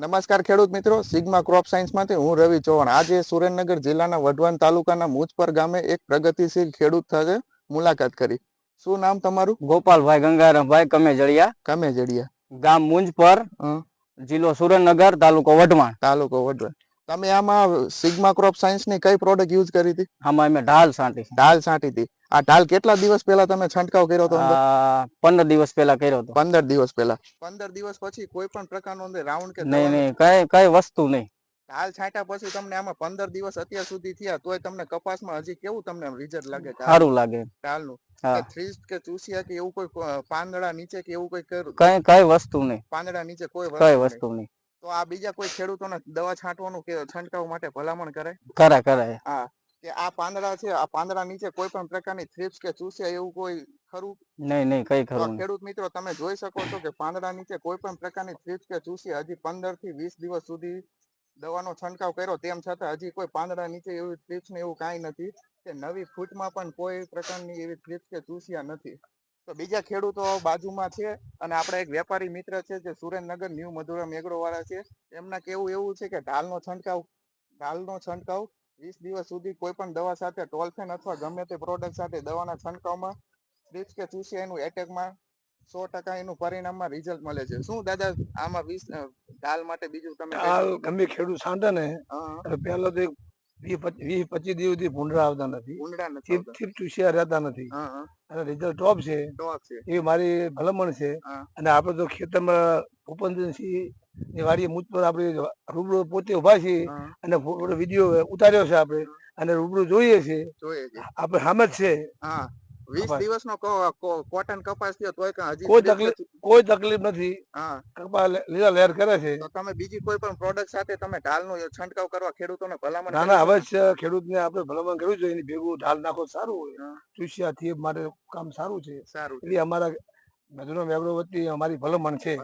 નમસ્કાર ખેડૂત મિત્રો સિગ્મા ક્રોપ સાયન્સમાંથી હું રવિ ચૌહાણ. આજે સુરેન્દ્રનગર જિલ્લાના વઢવાણ તાલુકાના મુજપર ગામે એક પ્રગતિશીલ ખેડૂત સાથે મુલાકાત કરી. શું નામ તમારું? ગોપાલભાઈ ગંગારામભાઈ કમેજળિયા કમે જડિયા. ગામ મુંજપર. જિલ્લો સુરેન્દ્રનગર તાલુકો વઢવાણ. તાલુકો વઢવાણ. તમે આમાં સિગ્મા ક્રોપ સાયન્સની કઈ પ્રોડક્ટ યુઝ કરી હતી? આમાં અમે ઢાલ છાંટી ઢાલ છાંટી હતી. આ ઢાલ કેટલા દિવસ પહેલા તમે છંટકાવ કર્યો હતો પંદર દિવસ પહેલા કર્યો હતો. પંદર દિવસ પહેલા. પંદર દિવસ પછી કોઈ પણ પ્રકારનો અંદર રાઉન્ડ કે નહીં નહીં કઈ કઈ વસ્તુ નહીં. ઢાલ છાંટ્યા પછી તમને આમાં પંદર દિવસ અત્યાર સુધી થયા તોય તમને કપાસમાં હજી કેવું તમને રિઝલ્ટ લાગે સારું લાગે. ઢાલનું. થ્રીજ કે ચૂસિયા કે એવું કોઈ પાંદડા નીચે કે એવું કોઈ કઈ કઈ વસ્તુ નહીં. પાંદડા નીચે કોઈ કઈ વસ્તુ નહીં. તો આ બીજા કોઈ ખેડૂતોને દવા છાંટવાનું કે છંટકાવ માટે ભલામણ કરે? કરે કરે. કે આ પાંદડા છે આ પાંદડા નીચે કોઈ પણ પ્રકારની થ્રીપ્સ કે ચૂસે એવું કોઈ ખરું? નહીં નહીં કઈ ખરું ખેડૂત મિત્રો તમે જોઈ શકો છો કે પાંદડા નીચે કોઈ પણ પ્રકારની થ્રીપ્સ કે ચૂસી હજી પંદરથી વીસ દિવસ સુધી દવાનો છંટકાવ કર્યો. તેમ છતાં હજી કોઈ પાંદડા નીચે એવી થ્રીપ્સ ને એવું કાંઈ નથી કે નવી ફૂટમાં પણ કોઈ પ્રકારની એવી થ્રીપ્સ કે ચૂસ્યા નથી. તો બીજા ખેડૂતો બાજુમાં છે અને આપણા એક વેપારી મિત્ર છે જે સુરેન્દ્રનગર ન્યૂ મધુરમ એગ્રો વાળા છે. એમના કેવું એવું છે કે ઢાલનો છંટકાવ ઢાલનો છંટકાવ વીસ દિવસ સુધી કોઈ પણ દવા સાથે ટોલફેન અથવા ગમે તે પ્રોડક્ટ સાથે દવાના છંટકાવમાં થ્રીપ્સ કે ચૂસિયાનું એટેકમાં સો ટકા એનું પરિણામમાં રિઝલ્ટ મળે છે. શું દાદા આમાં વીસ ઢાલ માટે બીજું તમે ગમે ખેડૂત સાંટે ને પહેલા તો એક વીસ પચ- વીસ પચીસ દિવસ સુધી ભૂંડરા આવતા નથી. ચીપ આવતા. રહેતા નથી. અને રિઝલ્ટ ટોપ છે. એ છે. મારી ભલામણ છે. અને આપણે તો ખેતરમાં ભૂપેન્દ્રસિંહની વાડીએ મુજ પર આપણે રૂબરૂ પોતે ઊભા છીએ અને વીડિયો ઉતાર્યો છે આપણે. અને રૂબરૂ જોઈએ છે. આપડે છે. આપણે સામે જ છે. વીસ દિવસ નો કોટન કપાસ થયો તોય કાં હજી કોઈ તકલીફ કોઈ તકલીફ નથી. હા. કપા લીલા લહેર કરે છે. તો તમે બીજી કોઈ પણ પ્રોડક્ટ સાથે તમે ઢાલનો છંટકાવ કરવા ખેડૂતોને ભલામણ ના ના? અવશ્ય ખેડૂતને આપણે ભલામણ કરવું જોઈએ. ભેગું ઢાલ નાખો સારું હોય. ચૂસિયા થી માટે કામ સારું છે. સારું એટલે અમારા મધુરમ વેગડો વતી અમારી ભલામણ છે.